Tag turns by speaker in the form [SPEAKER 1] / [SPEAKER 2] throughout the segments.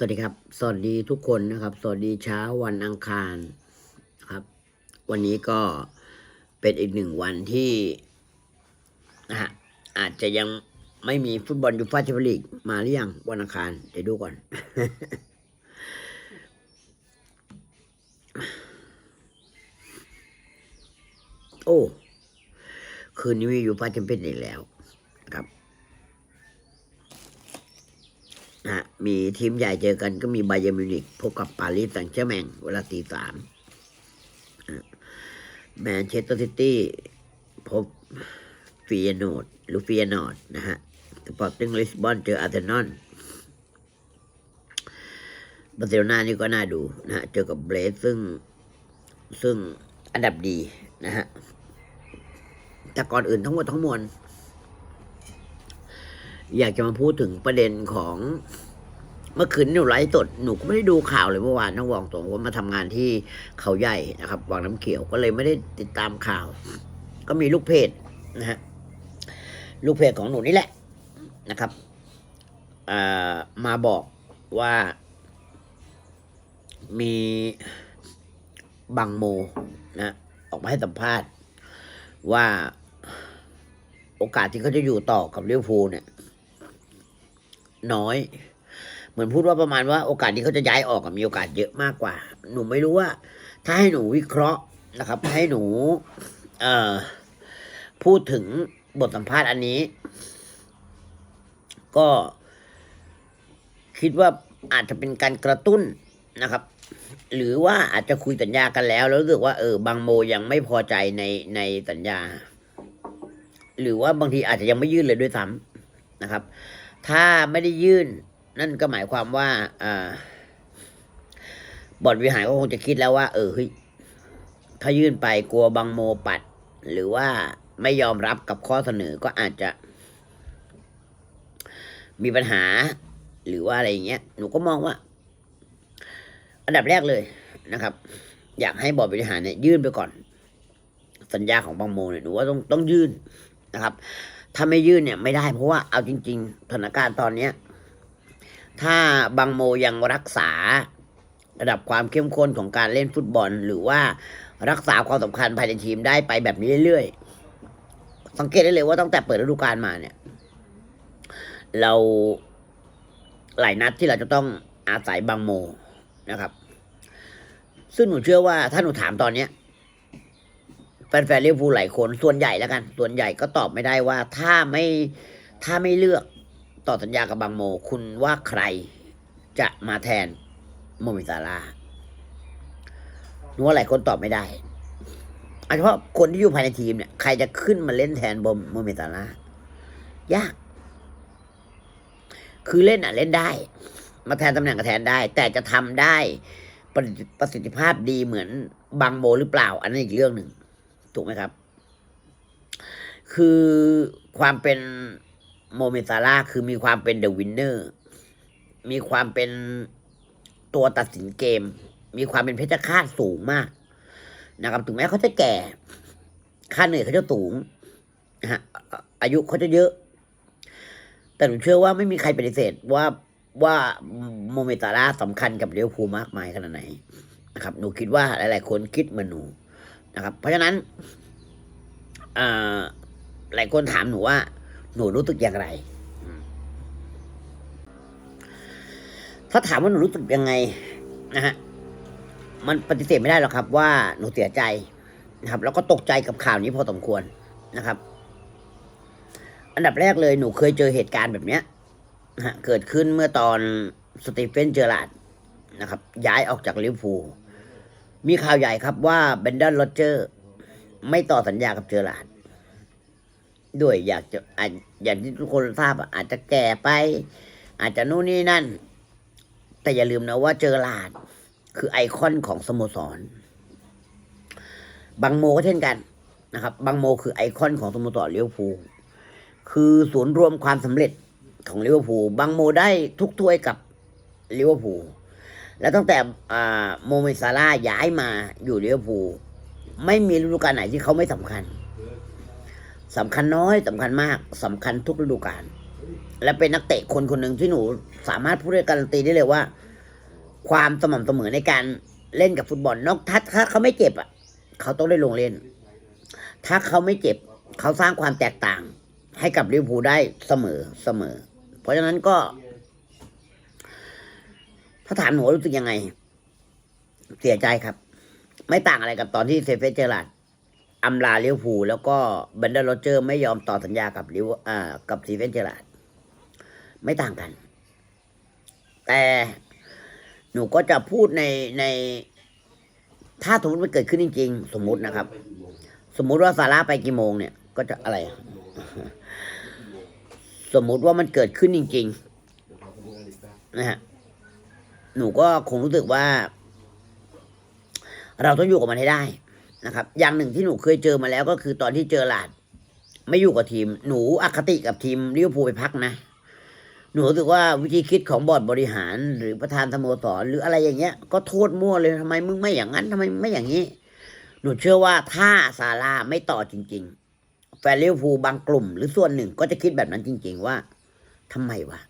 [SPEAKER 1] สวัสดีครับ สวัสดีทุกคนนะครับ สวัสดีเช้าวันอังคารครับ วันนี้ก็เป็นอีกหนึ่งวันที่นะฮะอาจจะยังไม่มีฟุตบอลยูฟ่าแชมเปี้ยนลีกมาหรือยังวันอังคาร เดี๋ยวดูก่อน โอ้ คืนนี้มียูฟ่าแชมเปี้ยนลีกแล้วนะครับ นะมีทีมใหญ่เจอกันก็มีไบเยร์มิวนิกพบกับปารีสแซงต์แชร์แมงเวลาตีสามแมนเชสเตอร์ซิตี้พบฟียโนดหรือฟียนอดนะฮะสปอร์ติ้งลิสบอนเจออาร์เซนอลบาร์เซโลนานี่ก็น่าดูนะฮะ เจอกับเบรสซึ่งซึ่งอันดับดีนะฮะแต่ก่อนอื่นทั้งหมดทั้งมวล อยากจะมาพูดถึงประเด็นของเมื่อคืนหนูไลฟ์สดหนูก็ไม่ได้ดูข่าวเลยเมื่อวานต้องบอกตรงว่ามาทำงานที่เขาใหญ่นะครับวังน้ำเขียวก็เลยไม่ได้ติดตามข่าว ก็มีลูกเพจนะฮะลูกเพจของหนูนี่แหละนะครับมาบอกว่ามีบังโมนะออกมาให้สัมภาษณ์ว่าโอกาสที่เขาจะอยู่ต่อกับลิเวฟูเนี่ย น้อย เหมือนพูดว่าประมาณว่าโอกาสที่เขาจะย้ายออกมีโอกาสเยอะมากกว่า หนูไม่รู้ว่า ถ้าให้หนูวิเคราะห์นะครับ ให้หนูเอ่อพูดถึงบทสัมภาษณ์อันนี้ ก็คิดว่าอาจจะเป็นการกระตุ้นนะครับ หรือว่าอาจจะคุยสัญญากันแล้ว แล้วรู้สึกว่าเออบางโมยังไม่พอใจในในสัญญา หรือว่าบางทีอาจจะยังไม่ยื่นเลยด้วยซ้ำนะครับ ถ้าไม่ได้ยื่น นั่นก็หมายความว่าอ่าบอดบริหารก็คงจะคิดแล้วว่า เออเฮ้ยถ้ายื่นไปกลัวบางโมปัด หรือว่าไม่ยอมรับกับข้อเสนอก็อาจจะ มีปัญหา หรือว่าอะไรอย่างเงี้ยหนูก็มองว่า อันดับแรกเลยนะครับ อยากให้บอร์ดบริหารเนี่ยยื่นไปก่อน สัญญาของบางโมเนี่ยหนูว่าต้องต้องยื่นนะครับ ถ้าไม่ยื่นเนี่ยไม่ได้เพราะว่าเอาจริง ๆ สถานการณ์ตอนเนี้ยถ้าบางโมยังรักษาระดับความเข้มข้นของการเล่นฟุตบอล หรือว่ารักษาความสำคัญภายในทีมได้ไปแบบนี้เรื่อยๆ สังเกตได้เลยว่าตั้งแต่เปิดฤดูกาลมาเนี่ย เราหลายนัดที่เราจะต้องอาศัยบางโมนะครับ ซึ่งหนูเชื่อว่าถ้าหนูถามตอนเนี้ย แฟนๆเลี้ยวภูลหลายคนส่วนใหญ่แล้วกัน ส่วนใหญ่ก็ตอบไม่ได้ว่าถ้าไม่ถ้าไม่เลือกต่อสัญญากับบางโม คุณว่าใครจะมาแทนโมมิซาลาหนูว่าหลายคนตอบไม่ได้เอาเฉพาะคนที่อยู่ภายในทีมเนี่ยใครจะขึ้นมาเล่นแทนบมโมมิซาลายาก คือเล่นอะเล่นได้ มาแทนตำแหน่งก็แทนได้ แต่จะทำได้ประสิทธิประสิทธิภาพดีเหมือนบางโมหรือเปล่า อันนั้นอีกเรื่องหนึ่ง ถูกไหมครับ คือความเป็นโมเมซาร่าคือมีความเป็นเดอะวินเนอร์มีความเป็นตัวตัดสินเกม มีความเป็นเพชฌฆาตสูงมาก นะครับถึงแม้เขาจะแก่ ค่าเหนื่อยเขาจะสูงนะฮะอายุเขาจะเยอะ แต่หนูเชื่อว่าไม่มีใครปฏิเสธว่าว่าโมเมตาร่าสำคัญกับเลี้ยวภูมากมายขนาดไหนนะครับ หนูคิดว่าหลาย ๆ คนคิดเหมือนหนู นะครับ เพราะฉะนั้นหลายคนถามหนูว่า หนูรู้สึกอย่างไร ถ้าถามว่าหนูรู้สึกยังไงนะฮะมันปฏิเสธไม่ได้หรอกครับ ว่าหนูเสียใจนะครับ แล้วก็ตกใจกับข่าวนี้พอสมควรนะครับ อันดับแรกเลยหนูเคยเจอเหตุการณ์แบบเนี้ยนะฮะเกิดขึ้นเมื่อตอนสตีเฟนเจอร์ลาดนะครับ ย้ายออกจากลิเวอร์พูล มีข่าวใหญ่ครับว่าเบนดอนโรเจอร์ ไม่ต่อสัญญากับเจอร์ลาดด้วยอยากจะออย่างที่ทุกคนทราบอาจจะแก่ไป อาจจะนู่นนี่นั่น แต่อย่าลืมนะว่าเจอร์ลาดคือไอคอนของสโมสรบางโมก็เช่นกันนะครับบางโมคือไอคอนของสโมสรเลิเวอร์พูคือศูนย์รวมความสำเร็จของเลิเวอร์พูบางโมได้ทุกถ้วยกับเลิเวอร์พู แล้วตั้งแต่โมเมซาร่าย้ายมาอยู่ลิเวอร์พูลไม่มีฤดูกาลไหนที่เขาไม่สำคัญสำคัญน้อยสำคัญมากสำคัญทุกฤดูกาลและเป็นนักเตะคนคนหนึ่งที่หนูสามารถพูดได้การันตีได้เลยว่า ความสม่ำเสมอในการเล่นกับฟุตบอลนอกถ้าถ้าเขาไม่เจ็บอะ เขาต้องได้ลงเล่น ถ้าเขาไม่เจ็บ เขาสร้างความแตกต่าง ให้กับลิเวอร์พูลได้เสมอเสมอ เพราะฉะนั้นก็ ถ้าถามหนูรู้สึกยังไง เสียใจครับ ไม่ต่างอะไรกับตอนที่เซฟเฟเจอร์ลาดอำลาลิเวอร์พูแล้วก็เบนเดอร์โรเจอร์ไม่ยอมต่อสัญญากับลิวอ่ากับซีเฟนเจอร์ลาดไม่ต่างกัน แต่หนูก็จะพูดในใน ถ้าสมมติมันเกิดขึ้นจริง ๆ สมมุตินะครับ สมมุติว่าซาร่าไปกี่โมงเนี่ย ก็จะอะไร สมมุติว่ามันเกิดขึ้นจริง ๆ นะฮะ หนูก็คงรู้สึกว่า เราต้องอยู่กับมันให้ได้นะครับ อย่างหนึ่งที่หนูเคยเจอมาแล้วก็คือตอนที่เจอหลาด ไม่อยู่กับทีม หนูอคติกับทีมลิเวอร์พูลไปพักนะหนูรู้สึกว่าวิธีคิดของบอร์ดบริหาร หรือประธานสโมสรหรืออะไรอย่างเงี้ย ก็โทษมั่วเลยทำไมมึงไม่อย่างนั้นทำไมไม่อย่างนี้ หนูเชื่อว่าถ้าซาร่าไม่ต่อจริง ๆ แฟนลิเวอร์พูลบางกลุ่ม หรือส่วนหนึ่งก็จะคิดแบบนั้นจริง ๆ ว่าทำไมวะ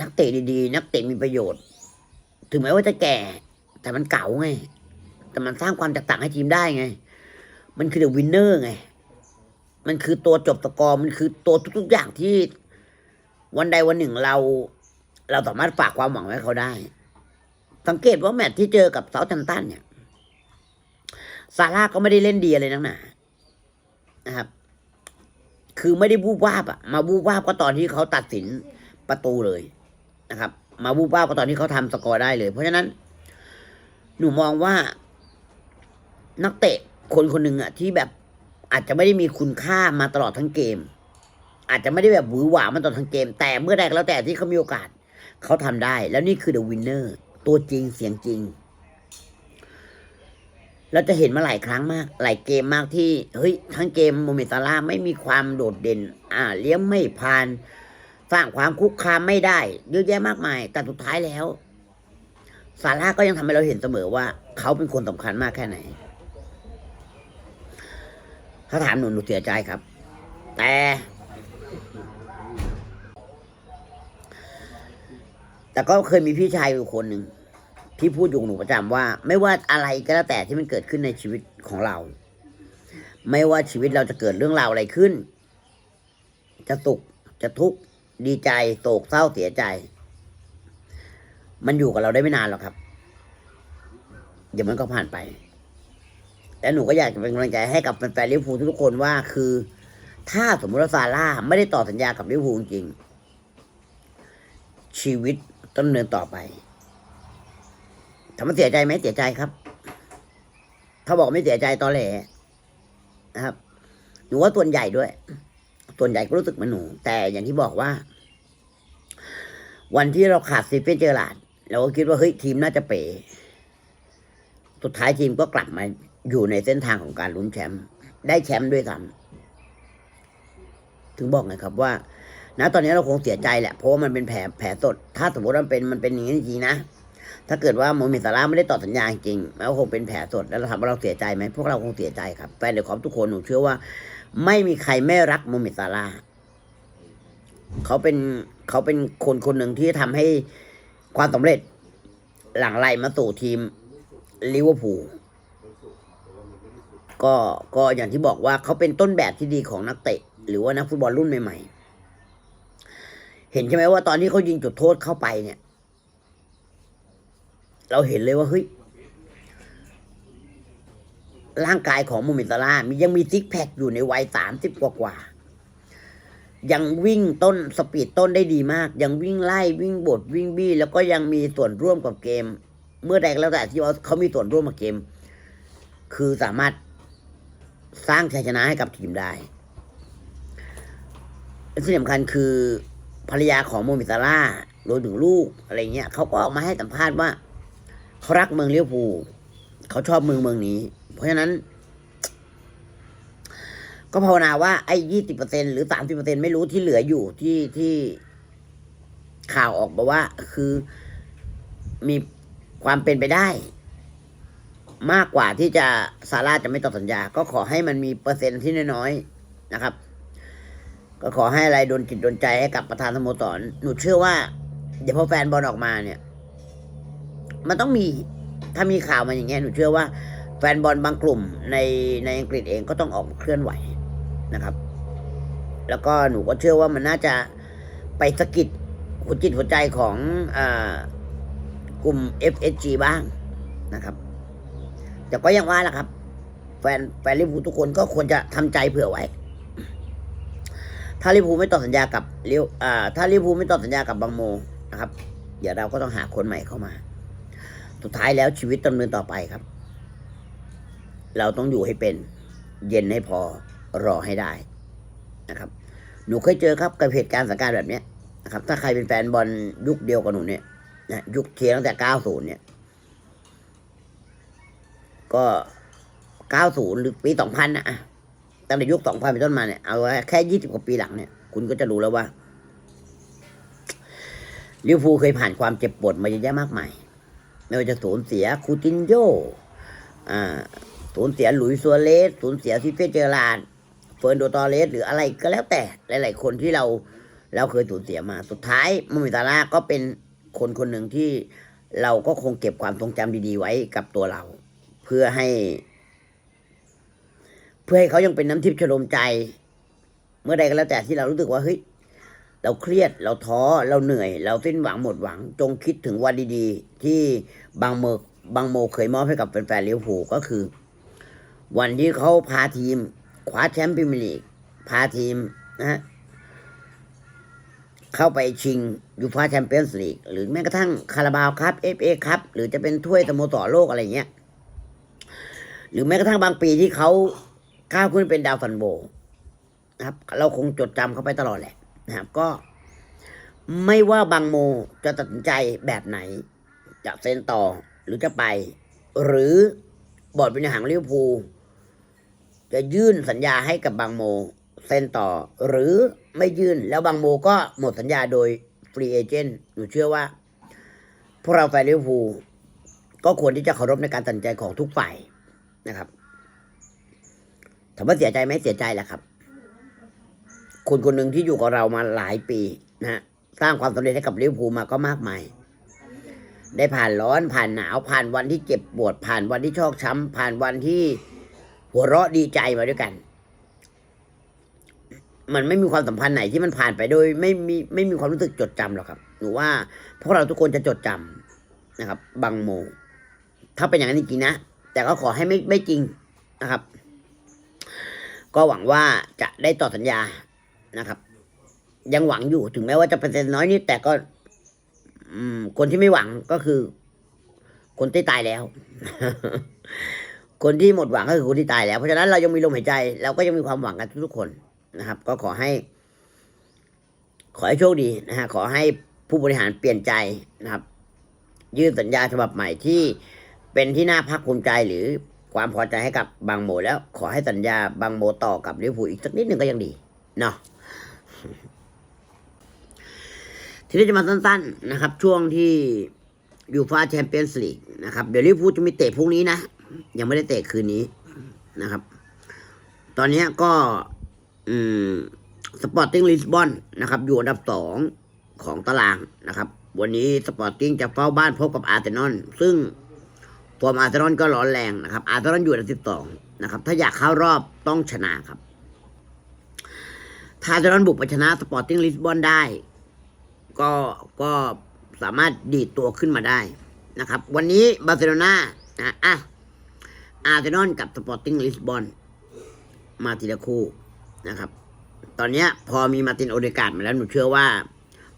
[SPEAKER 1] นักเตะดีๆ นักเตะมีประโยชน์ ถึงแม้ว่าจะแก่ แต่มันเก่าไง แต่มันสร้างความแตกต่างให้ทีมได้ไง มันคือเดอะวินเนอร์ไง มันคือตัวจบสกอร์มันคือตัวทุกๆอย่างที่วันใดวันหนึ่งเรา เราสามารถฝากความหวังไว้เขาได้ สังเกตว่าแมตช์ที่เจอกับเซาท์แฮมป์ตันเนี่ยซาร่าก็ไม่ได้เล่นดีอะไรนักหนานะครับ คือไม่ได้บูบวาบอะมาบูบวาบก็ตอนที่เขาตัดสินประตูเลย นะครับ มาบูบวาบก็ตอนที่เขาทำสกอร์ได้เลย เพราะฉะนั้น หนูมองว่า นักเตะคนคนหนึ่งอะที่แบบอาจจะไม่ได้มีคุณค่ามาตลอดทั้งเกม อาจจะไม่ได้แบบหวือหวามาตลอดทั้งเกม แต่เมื่อใดก็แล้วแต่ที่เขามีโอกาสเขาทำได้ แล้วนี่คือเดอะวินเนอร์ตัวจริงเสียงจริงเราจะเห็นมาหลายครั้งมาก หลายเกมมากที่ เฮ้ย ทั้งเกมโมเมดซาร่าไม่มีความโดดเด่น อ่า เลี้ยงไม่ผ่าน สร้างความคุกคามไม่ได้เยอะแยะมากมาย แต่สุดท้ายแล้วซาร่าก็ยังทำให้เราเห็นเสมอว่า เขาเป็นคนสำคัญมากแค่ไหน ถ้าถามหนูหนูเสียใจครับ แต่ แต่ก็เคยมีพี่ชายอยู่คนหนึ่งที่พูดอยู่กับหนูประจำว่า ไม่ว่าอะไรก็แล้วแต่ที่มันเกิดขึ้นในชีวิตของเรา ไม่ว่าชีวิตเราจะเกิดเรื่องราวอะไรขึ้น จะสุขจะทุกข์ ดีใจโศกเศร้าเสียใจ มันอยู่กับเราได้ไม่นานหรอกครับ เดี๋ยวมันก็ผ่านไปและหนูก็อยากจะเป็นกำลังใจให้กับแฟนลิเวอร์พูลทุกคนว่าคือ ถ้าสมมติว่าซาร่าไม่ได้ต่อสัญญากับลิเวอร์พูลจริง ชีวิตต้องเนินต่อไปถามว่าเสียใจไหมเสียใจครับเขาบอกไม่เสียใจตอนแหลนะครับ หนูว่าส่วนใหญ่ด้วย ส่วนใหญ่ก็รู้สึกเหมือนหนู แต่อย่างที่บอกว่า วันที่เราขาดซีเฟนเจอร์ลาดเราก็คิดว่าเฮ้ยทีมน่าจะเป๋สุดท้ายทีมก็กลับมาอยู่ในเส้นทางของการลุ้นแชมป์ได้แชมป์ด้วยกันถึงบอกไงครับว่าณตอนนี้เราคงเสียใจแหละเพราะว่ามันเป็นแผลแผลสดถ้าสมมติมันเป็นมันเป็นอย่างนี้จริงนะถ้าเกิดว่าโมเมนซาร่าไม่ได้ต่อสัญญาจริงๆมันก็คงเป็นแผลสดแล้วเราถามว่าเราเสียใจไหมพวกเราคงเสียใจครับแฟนเด็กของทุกคนหนูเชื่อว่า ไม่มีใครไม่รักโมเมนซาร่าเขาเป็น เขาเป็นคนคนหนึ่งที่ทำให้ความสำเร็จหลังไหลมาสู่ทีมลิเวอร์พูลก็ก็อย่างที่บอกว่าเขาเป็นต้นแบบที่ดีของนักเตะ หรือว่านักฟุตบอลรุ่นใหม่ ๆ เห็นใช่ไหมว่าตอนที่เขายิงจุดโทษเข้าไปเนี่ย เราเห็นเลยว่าเฮ้ยร่างกายของมเมนตาร่ามียังมีซิกแพคอยู่ในวัยสามสิบกว่ากว่าๆ ยังวิ่งต้นสปีดต้นได้ดีมาก ยังวิ่งไล่วิ่งบดวิ่งบี้ แล้วก็ยังมีส่วนร่วมกับเกม เมื่อใดก็แล้วแต่ที่ว่าเขามีส่วนร่วมกับเกม คือสามารถสร้างชัยชนะให้กับทีมได้และที่สำคัญคือภรรยาของโมมนตาร่ารวมถึงลูกอะไรเงี้ยเขาก็ออกมาให้สัมภาษณ์ว่าเขารักเมืองเลิเวอร์พูเขาชอบเมืองเมืองนี้ เพราะฉะนั้น ก็ภาวนาว่าไอ้ยี่สิบเปอร์เซ็นหรือสามสิบเปอร์เซ็นไม่รู้ที่เหลืออยู่ที่ที่ข่าวออกมาว่า คือมีความเป็นไปได้ มากกว่าที่จะซาร่าจะไม่ต่อสัญญา ก็ขอให้มันมีเปอร์เซ็นต์ที่น้อยๆนะครับ ก็ขอให้อะไรโดนจิตโดนใจให้กับประธานสโมสรหนูเชื่อว่า เดี๋ยวพอแฟนบอลออกมาเนี่ย มันต้องมีถ้ามีข่าวมาอย่างเงี้ยหนูเชื่อว่าแฟนบอลบางกลุ่มในในอังกฤษเองก็ต้องออกเคลื่อนไหว นะครับ แล้วก็หนูก็เชื่อว่ามันน่าจะไปสะกิดหัวจิตหัวใจของอกลุ่ม FSG บ้างนะครับ แต่ก็ยังว่าแหละครับ แฟนแฟนลิเวอร์พูลทุกคนก็ควรจะทำใจเผื่อไว้ ถ้าลิเวอร์พูลไม่ต่อสัญญากับลิวอ่าถ้าลิเวอร์พูลไม่ต่อสัญญากับบางโมนะครับ เดี๋ยวเราก็ต้องหาคนใหม่เข้ามา สุดท้ายแล้วชีวิตดำเนินต่อไปครับ เราต้องอยู่ให้เป็น เย็นให้พอ รอให้ได้นะครับ หนูเคยเจอครับกับเหตุการณ์สถานการณ์แบบเนี้ยนะครับ ถ้าใครเป็นแฟนบอลยุคเดียวกับหนูเนี่ยนะยุคเทียตั้งแต่ 90 เนี่ย ก็ 90 หรือปี 2000 นะอะตั้งแต่ยุค 2000 เป็นต้นมาเนี่ย เอาแค่ 20 กว่าปีหลังเนี่ย คุณก็จะรู้แล้วว่าลิเวอร์พูลเคยผ่านความเจ็บปวดมาเยอะแยะมากมาย ไม่ว่าจะสูญเสียคูตินโย อ่า สูญเสียหลุยส์ซัวเรสสูญเสียซิเฟเจอร์ลาน เฟิร์นโดตอเรสหรืออะไรก็แล้วแต่หลาย ๆ คนที่เราเราเคยสูญเสียมาสุดท้ายโมมิตาร่าก็เป็นคนคนหนึ่งที่เราก็คงเก็บความทรงจำดี ๆ ไว้กับตัวเรา เพื่อให้ เพื่อให้เขายังเป็นน้ำทิพย์ชโลมใจ เมื่อใดก็แล้วแต่ที่เรารู้สึกว่าเฮ้ยเราเครียดเราท้อเราเหนื่อย เราสิ้นหวังหมดหวัง จงคิดถึงวันดี ๆ ที่บางโมกบางโมเคยมอบให้กับแฟนๆลิเวอร์พูก็คือ วันที่เขาพาทีม คว้าแชมป์พรีเมียร์ลีกพาทีมนะฮะเข้าไปชิงยูฟ่าแชมเปี้ยนส์ลีกหรือแม้กระทั่งคาราบาวครับเอฟเอครับหรือจะเป็นถ้วยสโมสรโลกอะไรเงี้ย หรือแม้กระทั่งบางปีที่เขาก้าวขึ้นเป็นดาวฟันโบนะครับ เราคงจดจำเขาไปตลอดแหละนะครับ ก็ไม่ว่าบางโมจะตัดสินใจแบบไหน จะเซ็นต่อหรือจะไป หรือบอร์ดบริหารลิเวอร์พูล จะยื่นสัญญาให้กับบางโมเซ็นต่อ หรือไม่ยื่นแล้วบางโมก็หมดสัญญาโดยฟรีเอเจนต์หนูเชื่อว่า พวกเราแฟนลิเวอร์พูลก็ควรที่จะเคารพในการตัดใจของทุกฝ่ายนะครับถามว่าเสียใจไหมเสียใจแหละครับคนคนหนึ่งที่อยู่กับเรามาหลายปีนะฮะสร้างความสำเร็จให้กับลิเวอร์พูลมาก็มากมาย ได้ผ่านร้อนผ่านหนาวผ่านวันที่เจ็บปวด ผ่านวันที่ชอกช้ำผ่านวันที่ หัวเราะดีใจมาด้วยกัน มันไม่มีความสัมพันธ์ไหนที่มันผ่านไปโดย ไม่มีไม่มีความรู้สึกจดจำหรอกครับหนูว่าพวกเราทุกคนจะจดจำนะครับ บางโม ถ้าเป็นอย่างนั้นจริงๆนะ แต่ก็ขอให้ไม่ไม่จริงนะครับ ก็หวังว่าจะได้ต่อสัญญานะครับ ยังหวังอยู่ถึงแม้ว่าจะเปอร์เซ็นต์น้อยนิดแต่ก็อืมคนที่ไม่หวังก็คือ คนที่ตายแล้ว คนที่หมดหวังก็คือคนที่ตายแล้ว เพราะฉะนั้นเรายังมีลมหายใจเราก็ยังมีความหวังกันทุกๆคนนะครับ ก็ขอให้ ขอให้โชคดีนะฮะขอให้ผู้บริหารเปลี่ยนใจนะครับ ยื่นสัญญาฉบับใหม่ที่เป็นที่น่าภาคภูมิใจหรือความพอใจให้กับบางโมแล้ว ขอให้สัญญาบางโมต่อกับลิเวอร์พูลอีกสักนิดหนึ่งก็ยังดีเนาะทีนี้จะมาสั้น ๆ นะครับ ช่วงที่ยูฟาแชมเปี้ยนส์ลีกนะครับ เดี๋ยวลิเวอร์พูลจะมีเตะพรุ่งนี้นะ ยังไม่ได้เตะคืนนี้นะครับ ตอนนี้ก็สปอร์ติ้งลิสบอนนะครับ อยู่อันดับสองของตารางนะครับ วันนี้สปอร์ติ้งจะเฝ้าบ้านพบกับอาร์เซนอลซึ่งฟอร์มอาร์เซนอลก็ร้อนแรงนะครับ อาร์เซนอลอยู่อันดับสิบสองนะครับ ถ้าอยากเข้ารอบต้องชนะครับ ถ้าอาร์เซนอลบุกไปชนะสปอร์ติ้งลิสบอนได้ ก็ก็สามารถดีดตัวขึ้นมาได้นะครับ วันนี้บาร์เซโลนานะอะ อาร์เซนอลกับสปอร์ติ้งลิสบอนมาทีละคู่นะครับ ตอนนี้พอมีมาตินโอเดกาดมาแล้วหนูเชื่อว่า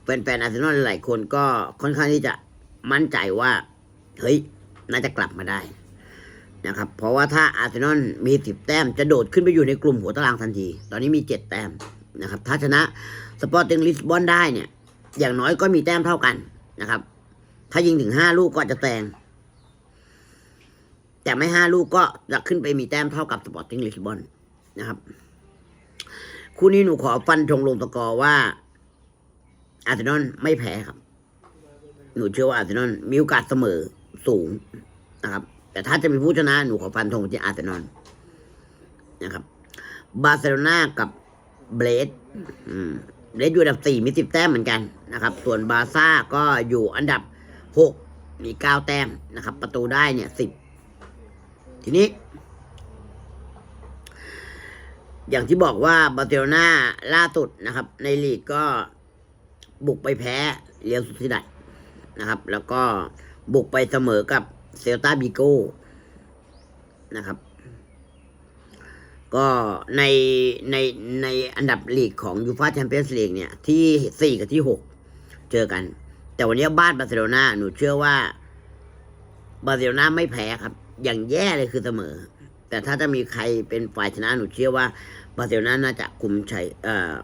[SPEAKER 1] แฟนๆอาร์เซนอลหลายคนก็ค่อนข้างที่จะมั่นใจว่า เฮ้ย น่าจะกลับมาได้นะครับ เพราะว่าถ้าอาร์เซนอลมีสิบแต้ม จะโดดขึ้นไปอยู่ในกลุ่มหัวตารางทันที ตอนนี้มีเจ็ดแต้มนะครับ ถ้าชนะสปอร์ติ้งลิสบอนได้เนี่ย อย่างน้อยก็มีแต้มเท่ากันนะครับ ถ้ายิงถึงห้าลูกก็จะแซง แต่ไม่ห้าลูกก็จะขึ้นไปมีแต้มเท่ากับสปอร์ติ้งลิสบอนนะครับ คู่นี้หนูขอฟันธงลงตะกอว่าอาร์เซนอลไม่แพ้ครับ หนูเชื่อว่าอาร์เซนอลมีโอกาสเสมอสูงนะครับ แต่ถ้าจะมีผู้ชนะหนูขอฟันธงที่อาร์เซนอลนะครับ บาร์เซโลนากับเบรดอืมเรดอยู่อันดับสี่มีสิบแต้มเหมือนกันนะครับ ส่วนบาร์ซ่าก็อยู่อันดับหกมีเก้าแต้มนะครับ ประตูได้เนี่ยสิบ ทีนี้ อย่างที่บอกว่าบาร์เซโลนาล่าสุดนะครับ ในลีกก็บุกไปแพ้เรียวสุดซิดัดนะครับ แล้วก็บุกไปเสมอกับเซลตาบิโกนะครับ ก็ในในในอันดับลีกของยูฟาแชมเปี้ยนส์ลีกเนี่ย ที่สี่กับที่หกเจอกัน แต่วันนี้บ้านบาร์เซโลนาหนูเชื่อว่าบาร์เซโลนาไม่แพ้ครับ อย่างแย่เลยคือเสมอ แต่ถ้าจะมีใครเป็นฝ่ายชนะหนูเชื่อว่าบาร์เซโลนาน่าจะคุมชัยเอ่อ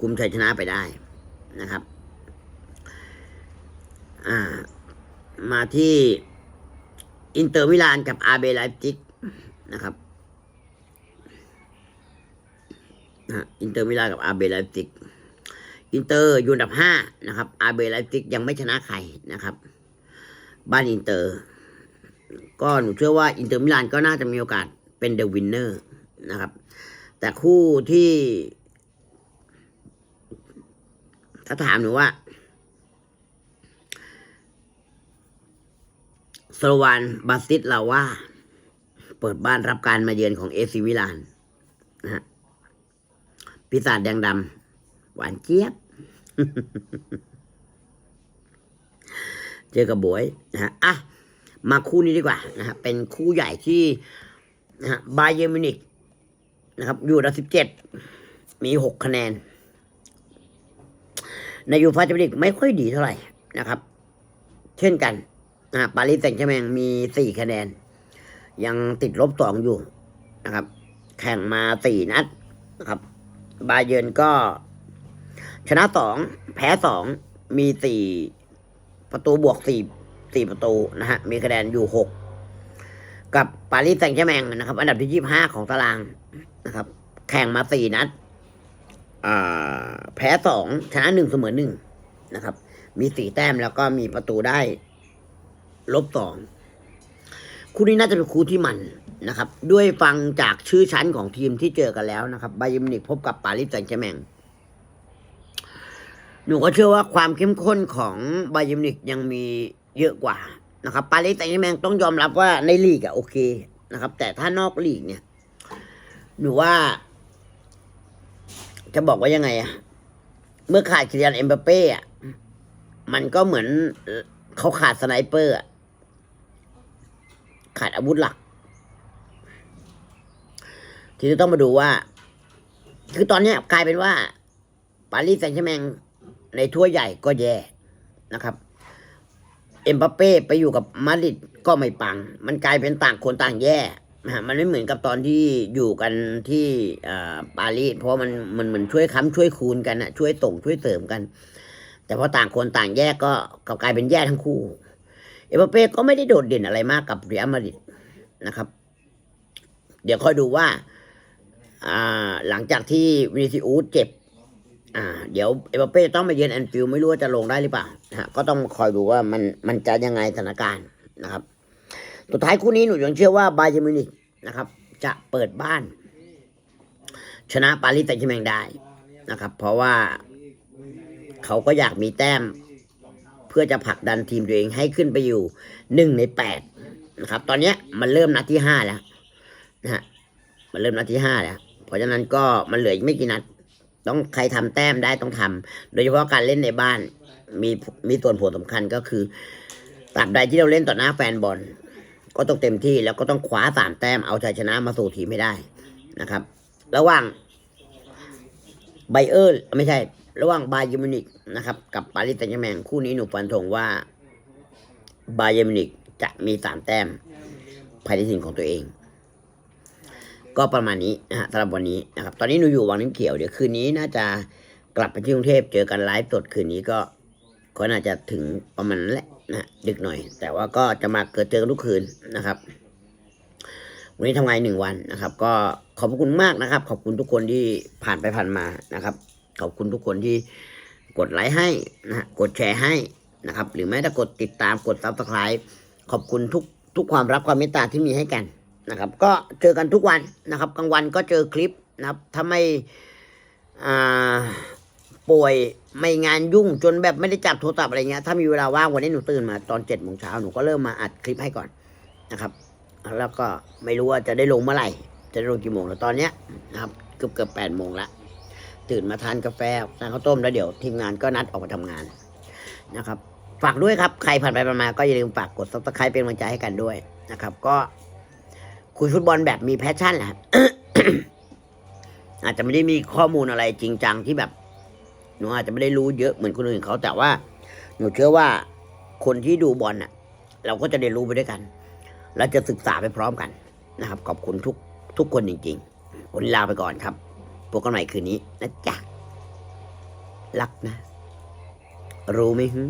[SPEAKER 1] คุมชัยชนะไปได้นะครับ อ่า มาที่อินเตอร์มิลานกับอาร์เบไลป์จิกนะครับอินเตอร์มิลานกับอาร์เบไลป์จิกอินเตอร์อยู่อันดับห้านะครับอาร์เบไลป์จิกยังไม่ชนะใครนะครับ บ้านอินเตอร์ ก็หนูเชื่อว่าอินเตอร์มิลานก็น่าจะมีโอกาสเป็นเดอะวินเนอร์นะครับ แต่คู่ที่ถ้าถามหนูว่าสโลวานบาสติสลาว่า เปิดบ้านรับการมาเยือนของเอซิวิลานนะฮะปีศาจแดงดำหวานเจี๊ยบ เจอกับบวยนะฮะอะ มาคู่นี้ดีกว่านะฮะเป็นคู่ใหญ่ที่นะฮะบาเยอร์มิวนิกนะครับอยู่อันดับสิบเจ็ดมีหกคะแนน ในยูฟาแชมเปี้ยนลีกไม่ค่อยดีเท่าไหร่นะครับ เช่นกันนะฮะปารีสแซงต์แชร์แมงมีสี่คะแนน ยังติดลบสองอยู่นะครับ แข่งมาสี่นัดนะครับบาเยิร์นก็ ชนะสองแพ้สองมีสี่ประตูบวกสี่ สี่ประตูนะฮะมีคะแนนอยู่หกกับปารีสแซงต์แชร์แมงนะครับ อันดับที่ยี่ห้าของตารางนะครับ แข่งมาสี่นัดแพ้สองชนะหนึ่งเสมอหนึ่งนะครับ มีสี่แต้มแล้วก็มีประตูได้ลบสองคู่นี้น่าจะเป็นคู่ที่มันนะครับ ด้วยฟังจากชื่อชั้นของทีมที่เจอกันแล้วนะครับไบายิมินิกพบกับปารีสแซงต์แชร์แมงหนูก็เชื่อว่าความเข้มข้นของไบายิมินิกยังมีเยอะกว่านะครับปารีสแซงต์แชร์แมงต้องยอมรับว่าในลีกอะโอเคนะครับ แต่ถ้านอกลีกเนี่ยหนูว่า จะบอกว่ายังไงอะเมื่อขาดคิริยันเอ็มบัปเป้อะมันก็เหมือนเขาขาดสไนเปอร์อะขาดอาวุธหลัก ทีนี้ต้องมาดูว่า คือตอนนี้กลายเป็นว่า ปารีสแซงต์แชร์แมงในทั่วใหญ่ก็แย่นะครับ เอ็มบัปเป้ไปอยู่กับมาดริดก็ไม่ปัง มันกลายเป็นต่างคนต่างแย่นะมันไม่เหมือนกับตอนที่อยู่กันที่ปารีสเพราะมันมันเหมือนช่วยค้ำช่วยคูณกันนะช่วยส่งช่วยเสริมกัน แต่พอต่างคนต่างแยกก็ก็กลายเป็นแย่ทั้งคู่ เอ็มบัปเป้ก็ไม่ได้โดดเด่นอะไรมากกับเรอัลมาดริดนะครับ เดี๋ยวค่อยดูว่าหลังจากที่วินิซิอุสเจ็บ อ่า เดี๋ยวเอ็มบัปเป้ต้องมาเยือนแอนฟิลไม่รู้ว่าจะลงได้หรือเปล่านะฮะก็ต้องคอยดูว่ามันมันจะยังไงสถานการณ์นะครับสุดท้ายคู่นี้หนูยังเชื่อว่าบาเยอร์มินิกนะครับ จะเปิดบ้าน ชนะปารีสแซงต์แชร์แมงได้นะครับ เพราะว่าเขาก็อยากมีแต้ม เพื่อจะผลักดันทีมตัวเองให้ขึ้นไปอยู่หนึ่งในแปดนะครับ ตอนนี้มันเริ่มนัดที่ห้าแล้วนะฮะมันเริ่มนัดที่ห้าแล้ว เพราะฉะนั้นก็มันเหลืออีกไม่กี่นัด ต้องใครทำแต้มได้ต้องทำโดยเฉพาะการเล่นในบ้านมีมีส่วนผลสำคัญก็คือตราบใดที่เราเล่นต่อหน้าแฟนบอล ก็ต้องเต็มที่แล้วก็ต้องคว้าสามแต้มเอาชัยชนะมาสู่ทีไม่ได้นะครับ ระหว่างไบเออร์ไม่ใช่ ระหว่างบาเยมินิกนะครับ กับปารีสแซงต์แชร์แมงคู่นี้หนูฟันธงว่าบาเยมินิกจะมีสามแต้มภายในถิ่นของตัวเอง ก็ประมาณนี้นะฮะสำหรับวันนี้นะครับ ตอนนี้หนูอยู่วังน้ำเขียวเดี๋ยวคืนนี้น่าจะกลับไปที่กรุงเทพเจอกันไลฟ์สดคืนนี้ก็ก็น่าจะถึงประมาณนั้นแหละนะดึกหน่อย แต่ว่าก็จะมาเกิดเจอกันทุกคืนนะครับ วันนี้ทำงานหนึ่งวันนะครับ ก็ขอบคุณมากนะครับ ขอบคุณทุกคนที่ผ่านไปผ่านมานะครับ ขอบคุณทุกคนที่กดไลค์ให้นะฮะกดแชร์ให้นะครับ หรือแม้แต่กดติดตามกดซับสไคร b e ขอบคุณทุกทุกความรักความเมตตาที่มีให้กัน นะครับก็เจอกันทุกวันนะครับกลางวันก็เจอคลิปนะครับถ้าไม่ป่วยไม่งานยุ่งจนแบบไม่ได้จับโทรศัพท์อะไรเงี้ยถ้ามีเวลาว่างวันนี้หนูตื่นมาตอนเจ็ดโมงเช้าหนูก็เริ่มมาอัดคลิปให้ก่อนนะครับ แล้วก็ไม่รู้ว่าจะได้ลงเมื่อไหร่ จะได้ลงกี่โมงแล้วตอนเนี้ยนะครับเกือบเกือบแปดโมงละตื่นมาทานกาแฟทานข้าวต้มแล้วเดี๋ยวทีมงานก็นัดออกมาทำงานนะครับฝากด้วยครับ ใครผ่านไปผ่านมาก็อย่าลืมฝากกดซับสไครป์เป็นกำลังใจให้กันด้วยนะครับ ก็ คุยฟุตบอลแบบมีแพชชั่นแหละอาจจะไม่ได้มีข้อมูลอะไรจริงจังที่แบบหนูอาจจะไม่ได้รู้เยอะเหมือนคนอื่นเขาแต่ว่า หนูเชื่อว่าคนที่ดูบอลน่ะ เราก็จะได้รู้ไปด้วยกันและจะศึกษาไปพร้อมกันนะครับ ขอบคุณทุกทุกคนจริงๆวันนี้ลาไปก่อนครับพบกันใหม่คืนนี้นะจ๊ะรักนะ รู้ไหมฮึ